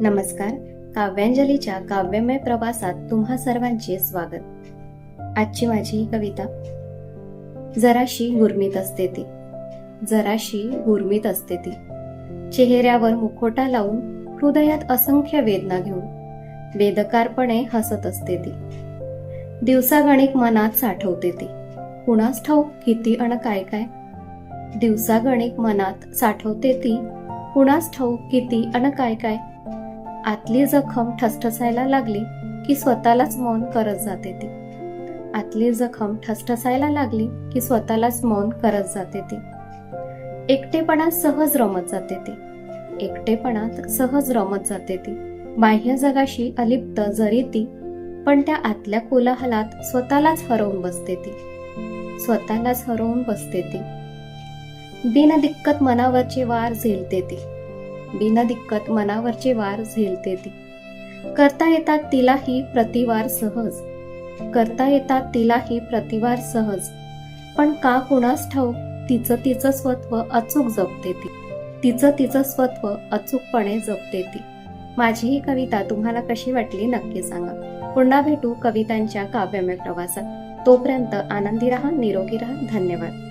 नमस्कार. काव्यांजलीच्या काव्यमय प्रवासात तुम्हा सर्वांचे स्वागत. आजची माझी ही कविता. जराशी गुरमीत असते ती. जराशी गुरमीत असते ती. चेहऱ्यावर मुखोटा लावून हृदयात असंख्य वेदना घेऊन वेदकारपणे हसत असते ती. दिवसागणिक मनात साठवते ती. कुणास ठाऊक किती अण काय काय? दिवसागणिक मनात साठवते ती. कुणास ठाऊक किती अण काय काय? आतली जखम ठसठसायला लागली की स्वतःलाच मौन करत जाते ती. आतली जखम ठसठसायला लागली की स्वतःलाच मौन करत जाते ती. एकटेपणात सहज रमत जाते ती. एकटेपणात सहज रमत जाते ती. बाह्य जगाशी अलिप्त जरी ती पण त्या आतल्या कोलाहलात स्वतःलाच हरवून बसते ती. स्वतःलाच हरवून बसते ती. बिनदिक्कत मनावरचे वार झेलते ती. बिनदिक्कत मनावरचे वार झेलते ती. करता येतात तिलाही प्रतिवार सहज. करता येतात तिलाही प्रतिवार सहज. पण का कुणास ठाऊक तिचं तिचं स्वत्व अचूक जपते ती. तिचं तिचं स्वत्व अचूकपणे जपते ती. माझी ही कविता तुम्हाला कशी वाटली नक्की सांगा. पुन्हा भेटू कवितांच्या काव्यमय प्रवासात. तोपर्यंत आनंदी राहा निरोगी राहा. धन्यवाद.